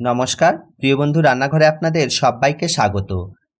নমস্কার, প্রিয় বন্ধু রান্নাঘরে আপনাদের সবাইকে স্বাগত।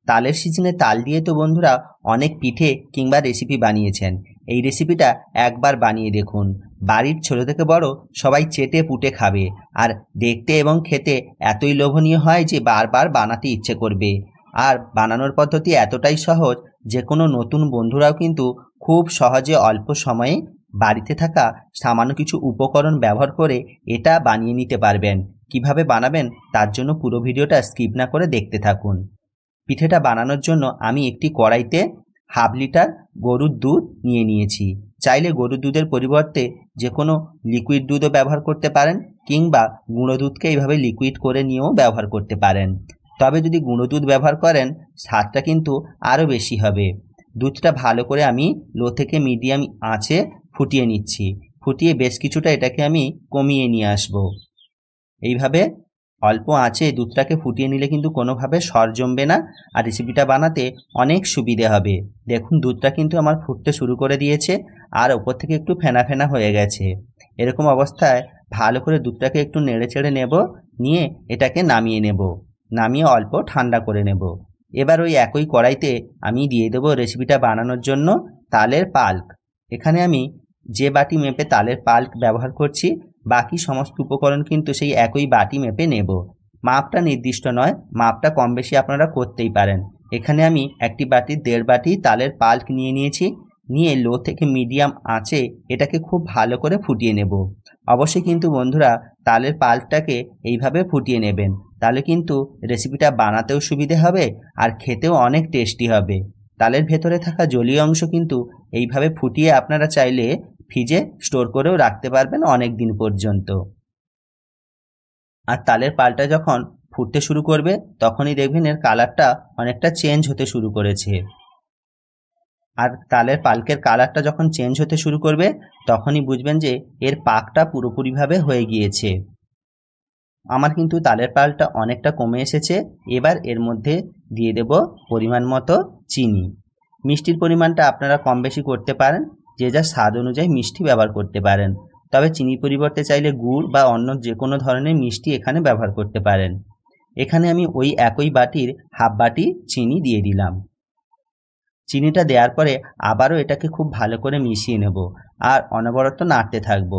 তালের সিজনে তাল দিয়ে তো বন্ধুরা অনেক পিঠে কিংবা রেসিপি বানিয়েছেন। এই রেসিপিটা একবার বানিয়ে দেখুন। বাড়ির ছোট থেকে বড় সবাই চেটে পুটে খাবে। আর দেখতে এবং খেতে এতই লোভনীয় হয় যে বারবার বানাতে ইচ্ছে করবে। আর বানানোর পদ্ধতি এতটাই সহজ যে কোনো নতুন বন্ধুরাও কিন্তু খুব সহজে অল্প সময়ে বাড়িতে থাকা সামান্য কিছু উপকরণ ব্যবহার করে এটা বানিয়ে নিতে পারবেন। কীভাবে বানাবেন তার জন্য পুরো ভিডিওটা স্কিপ না করে দেখতে থাকুন। পিঠেটা বানানোর জন্য আমি একটি কড়াইতে হাফ লিটার গরুর দুধ নিয়ে নিয়েছি। চাইলে গরুর দুধের পরিবর্তে যে কোনো লিকুইড দুধও ব্যবহার করতে পারেন কিংবা গুঁড়ো দুধকে এইভাবে লিকুইড করে নিয়েও ব্যবহার করতে পারেন। তবে যদি গুঁড়ো দুধ ব্যবহার করেন, স্বাদটা কিন্তু আরও বেশি হবে। দুধটা ভালো করে আমি লো থেকে মিডিয়াম আঁচে ফুটিয়ে নিচ্ছি। ফুটিয়ে বেশ কিছুটা এটাকে আমি কমিয়ে নিয়ে আসব। এইভাবে অল্প আঁচে দুধটাকে ফুটিয়ে নিলে কিন্তু কোনোভাবে সর জমবে না আর রেসিপিটা বানাতে অনেক সুবিধে হবে। দেখুন, দুধটা কিন্তু আমার ফুটতে শুরু করে দিয়েছে আর ওপর থেকে একটু ফেনা ফেনা হয়ে গেছে। এরকম অবস্থায় ভালো করে দুধটাকে একটু নেড়ে চেড়ে নেব, নিয়ে এটাকে নামিয়ে নেব। নামিয়ে অল্প ঠান্ডা করে নেব। এবার ওই একই কড়াইতে আমি দিয়ে দেবো রেসিপিটা বানানোর জন্য তালের পাল্ক। এখানে আমি যে বাটি মেপে তালের পাল্ক ব্যবহার করছি বাকি সমস্ত উপকরণ কিন্তু সেই একই বাটি মেপে নেব। মাপটা নির্দিষ্ট নয়, মাপটা কম বেশি আপনারা করতেই পারেন। এখানে আমি একটি বাটি, দেড় বাটি তালের পাল্ক নিয়ে নিয়েছি, নিয়ে লো থেকে মিডিয়াম আঁচে এটাকে খুব ভালো করে ফুটিয়ে নেব। অবশ্যই কিন্তু বন্ধুরা, তালের পাল্কটাকে এইভাবে ফুটিয়ে নেবেন। তাহলে কিন্তু রেসিপিটা বানাতেও সুবিধে হবে আর খেতেও অনেক টেস্টি হবে। তালের ভেতরে থাকা জলীয় অংশ কিন্তু এইভাবে ফুটিয়ে আপনারা চাইলে ফ্রিজে স্টোর করেও রাখতে পারবেন অনেক দিন পর্যন্ত। আর তালের পালটা যখন ফুটতে শুরু করবে, তখনই দেখবেন এর কালারটা অনেকটা চেঞ্জ হতে শুরু করেছে। আর তালের পালকের কালারটা যখন চেঞ্জ হতে শুরু করবে, তখনই বুঝবেন যে এর পাকটা পুরোপুরিভাবে হয়ে গিয়েছে। আমার কিন্তু তালের পালটা অনেকটা কমে এসেছে, এবার এর মধ্যে দিয়ে দেব পরিমাণ মতো চিনি। মিষ্টির পরিমাণটা আপনারা কম বেশি করতে পারেন যে যার স্বাদ অনুযায়ী মিষ্টি ব্যবহার করতে পারেন। তবে চিনির পরিবর্তে চাইলে গুড় বা অন্য যে কোনো ধরনের মিষ্টি এখানে ব্যবহার করতে পারেন। এখানে আমি ওই একই বাটির হাফ বাটি চিনি দিয়ে দিলাম। চিনিটা দেওয়ার পরে আবারও এটাকে খুব ভালো করে মিশিয়ে নেব আর অনবরত নাড়তে থাকব।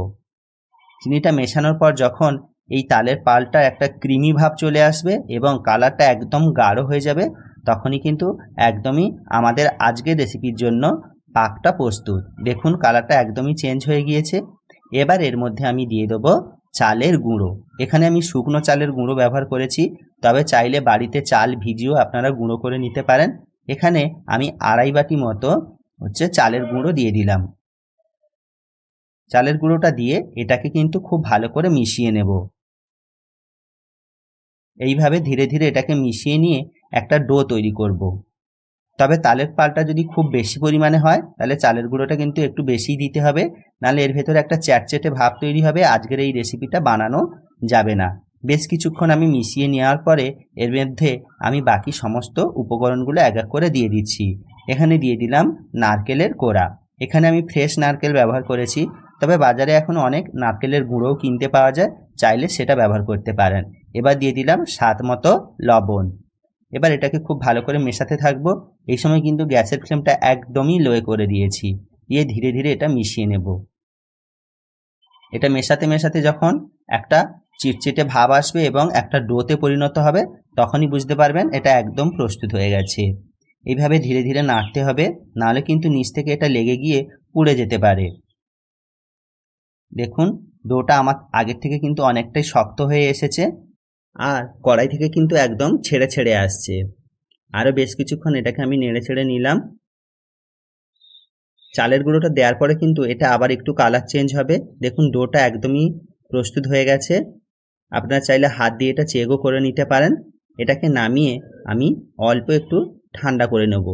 চিনিটা মেশানোর পর যখন এই তালের পালটা একটা ক্রিমি ভাব চলে আসবে এবং কালারটা একদম গাঢ় হয়ে যাবে, তখনই কিন্তু একদমই আমাদের আজকের রেসিপির জন্য পাকটা প্রস্তুত। দেখুন কালারটা একদমই চেঞ্জ হয়ে গিয়েছে। এবার এর মধ্যে আমি দিয়ে দেবো চালের গুঁড়ো। এখানে আমি শুকনো চালের গুঁড়ো ব্যবহার করেছি, তবে চাইলে বাড়িতে চাল ভিজিয়েও আপনারা গুঁড়ো করে নিতে পারেন। এখানে আমি আড়াই বাটি মতো হচ্ছে চালের গুঁড়ো দিয়ে দিলাম। চালের গুঁড়োটা দিয়ে এটাকে কিন্তু খুব ভালো করে মিশিয়ে নেব। এইভাবে ধীরে ধীরে এটাকে মিশিয়ে নিয়ে একটা ডো তৈরি করব। তবে তালের পালটা যদি খুব বেশি পরিমাণে হয়, তাহলে চালের গুঁড়োটা কিন্তু একটু বেশি দিতে হবে। নাহলে এর ভেতরে একটা চ্যাটচেটে ভাব তৈরি হবে, আজকের এই রেসিপিটা বানানো যাবে না। বেশ কিছুক্ষণ আমি মিশিয়ে নেওয়ার পরে এর মধ্যে আমি বাকি সমস্ত উপকরণগুলো এক এক করে দিয়ে দিচ্ছি। এখানে দিয়ে দিলাম নারকেলের কোড়া। এখানে আমি ফ্রেশ নারকেল ব্যবহার করেছি, তবে বাজারে এখন অনেক নারকেলের গুঁড়োও কিনতে পাওয়া যায়, চাইলে সেটা ব্যবহার করতে পারেন। এবার দিয়ে দিলাম স্বাদ মতো লবণ। এবার এটাকে খুব ভালো করে মেশাতে থাকব। এই সময় কিন্তু গ্যাসের ফ্লেমটা একদমই লোয়ে করে দিয়েছি। দিয়ে ধীরে ধীরে এটা মিশিয়ে নেব। এটা মেশাতে মেশাতে যখন একটা চিটচিটে ভাব আসবে এবং একটা ডোতে পরিণত হবে, তখনই বুঝতে পারবেন এটা একদম প্রস্তুত হয়ে গেছে। এইভাবে ধীরে ধীরে নাড়তে হবে, নাহলে কিন্তু নিচ থেকে এটা লেগে গিয়ে পুড়ে যেতে পারে। দেখুন, ডোটা আমার আগের থেকে কিন্তু অনেকটাই শক্ত হয়ে এসেছে। আর কড়াই থেকে কিন্তু একদম ছেড়ে ছেড়ে আসছে। আরও বেশ কিছুক্ষণ এটাকে আমি নেড়ে ছেড়ে নিলাম। চালের গুঁড়োটা দেওয়ার পরে কিন্তু এটা আবার একটু কালার চেঞ্জ হবে। দেখুন, ডোটা একদমই প্রস্তুত হয়ে গেছে। আপনারা চাইলে হাত দিয়ে এটা চেকও করে নিতে পারেন। এটাকে নামিয়ে আমি অল্প একটু ঠান্ডা করে নেব।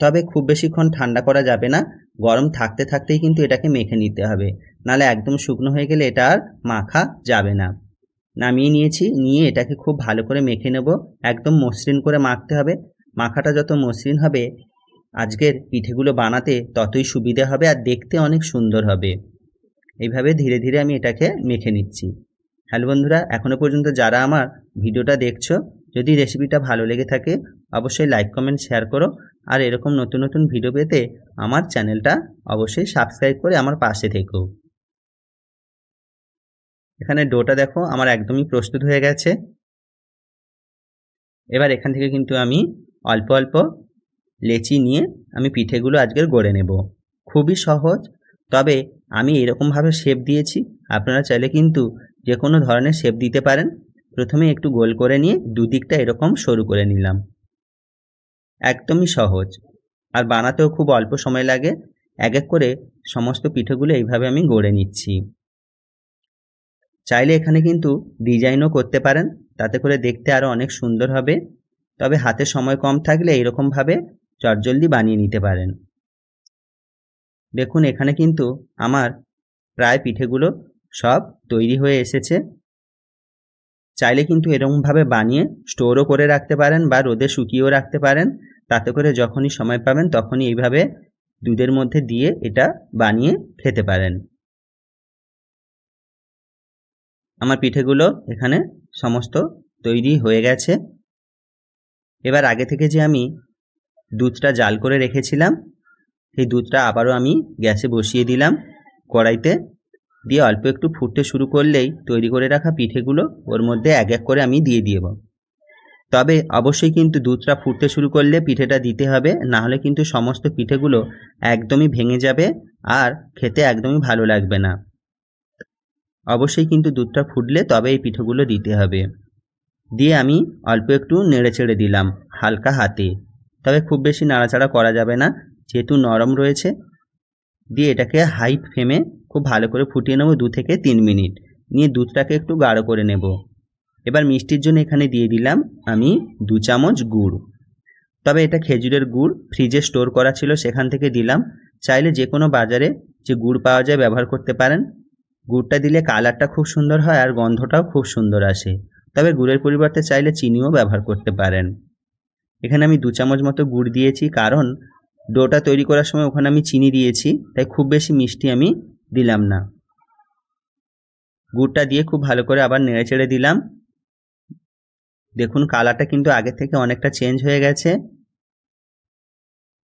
তবে খুব বেশিক্ষণ ঠান্ডা করা যাবে না। গরম থাকতে থাকতেই কিন্তু এটাকে মেখে নিতে হবে। নাহলে একদম শুকনো হয়ে গেলে এটা আর মাখা যাবে না। নামিয়ে নিয়েছি, নিয়ে এটাকে খুব ভালো করে মেখে নেব। একদম মসৃণ করে মাখতে হবে। মাখাটা যত মসৃণ হবে, আজকের পিঠেগুলো বানাতে ততই সুবিধে হবে আর দেখতে অনেক সুন্দর হবে। এইভাবে ধীরে ধীরে আমি এটাকে মেখে নিচ্ছি। হ্যালো বন্ধুরা এখনও পর্যন্ত যারা আমার ভিডিওটা দেখছ, যদি রেসিপিটা ভালো লেগে থাকে, অবশ্যই লাইক, কমেন্ট, শেয়ার করো। আর এরকম নতুন নতুন ভিডিও পেতে আমার চ্যানেলটা অবশ্যই সাবস্ক্রাইব করে আমার পাশে থেকো। এখানে ডোটা দেখো, আমার একদমই প্রস্তুত হয়ে গেছে। এবার এখান থেকে কিন্তু আমি অল্প অল্প লেচি নিয়ে আমি পিঠেগুলো আজকের গড়ে নেব। খুবই সহজ, তবে আমি এরকমভাবে শেপ দিয়েছি, আপনারা চাইলে কিন্তু যে কোনো ধরনের শেপ দিতে পারেন। প্রথমে একটু গোল করে নিয়ে দুদিকটা এরকম সরু করে নিলাম। একদমই সহজ, আর বানাতেও খুব অল্প সময় লাগে। এক এক করে সমস্ত পিঠেগুলো এইভাবে আমি গড়ে নিচ্ছি। চাইলে এখানে কিন্তু ডিজাইনও করতে পারেন। তাতে করে দেখতে আরও অনেক সুন্দর হবে। তবে হাতে সময় কম থাকলে এরকমভাবে চটজলদি বানিয়ে নিতে পারেন। দেখুন, এখানে কিন্তু আমার প্রায় পিঠেগুলো সব তৈরি হয়ে এসেছে। চাইলে কিন্তু এরকমভাবে বানিয়ে স্টোরও করে রাখতে পারেন বা রোদে শুকিয়েও রাখতে পারেন। তাতে করে যখনই সময় পাবেন তখনই এইভাবে দুধের মধ্যে দিয়ে এটা বানিয়ে খেতে পারেন। আমার পিঠেগুলো এখানে সমস্ত তৈরি হয়ে গেছে। এবার আগে থেকে যে আমি দুধটা জাল করে রেখেছিলাম, সেই দুধটা আবারও আমি গ্যাসে বসিয়ে দিলাম কড়াইতে। দিয়ে অল্প একটু ফুটতে শুরু করলেই তৈরি করে রাখা পিঠেগুলো ওর মধ্যে এক এক করে আমি দিয়ে দিব। তবে অবশ্যই কিন্তু দুধটা ফুটতে শুরু করলে পিঠেটা দিতে হবে, না হলে কিন্তু সমস্ত পিঠেগুলো একদমই ভেঙে যাবে আর খেতে একদমই ভালো লাগবে না। অবশ্যই কিন্তু দুধটা ফুটলে তবে এই পিঠেগুলো দিতে হবে। দিয়ে আমি অল্প একটু নেড়ে ছেড়ে দিলাম হালকা হাতে। তবে খুব বেশি নাড়াচাড়া করা যাবে না, যেহেতু নরম রয়েছে। দিয়ে এটাকে হাই ফ্লেমে খুব ভালো করে ফুটিয়ে নেব দু থেকে তিন মিনিট। নিয়ে দুধটাকে একটু গাঢ় করে নেব। এবার মিষ্টির জন্য এখানে দিয়ে দিলাম আমি দু চামচ গুড়। তবে এটা খেজুরের গুড় ফ্রিজে স্টোর করা ছিল, সেখান থেকে দিলাম। চাইলে যে কোনো বাজারে যে গুড় পাওয়া যায় ব্যবহার করতে পারেন। গুড়টা দিলে কালারটা খুব সুন্দর হয় আর গন্ধটাও খুব সুন্দর আসে। তবে গুড়ের পরিবর্তে চাইলে চিনিও ব্যবহার করতে পারেন। এখানে আমি দু চামচ মতো গুড় দিয়েছি, কারণ ডোটা তৈরি করার সময় ওখানে আমি চিনি দিয়েছি, তাই খুব বেশি মিষ্টি আমি দিলাম না। গুড়টা দিয়ে খুব ভালো করে আবার নেড়ে চেড়ে দিলাম। দেখুন, কালারটা কিন্তু আগে থেকে অনেকটা চেঞ্জ হয়ে গেছে।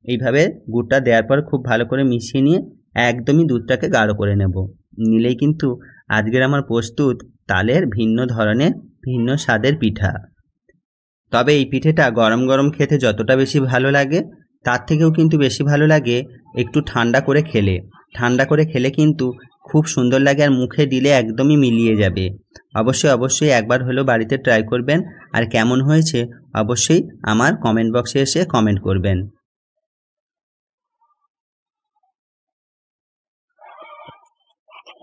এইভাবে গুড়টা দেওয়ার পর খুব ভালো করে মিশিয়ে নিয়ে একদমই দুধটাকে গাঢ় করে নেব। নিলেই কিন্তু আজকের আমার প্রস্তুত তালের ভিন্ন ধরনের, ভিন্ন স্বাদের পিঠা। তবে এই পিঠেটা গরম গরম খেতে যতটা বেশি ভালো লাগে, তার থেকেও কিন্তু বেশি ভালো লাগে একটু ঠান্ডা করে খেলে। ঠান্ডা করে খেলে কিন্তু খুব সুন্দর লাগে আর মুখে দিলে একদমই মিলিয়ে যাবে। অবশ্যই অবশ্যই একবার হলেও বাড়িতে ট্রাই করবেন। আর কেমন হয়েছে অবশ্যই আমার কমেন্ট বক্সে এসে কমেন্ট করবেন।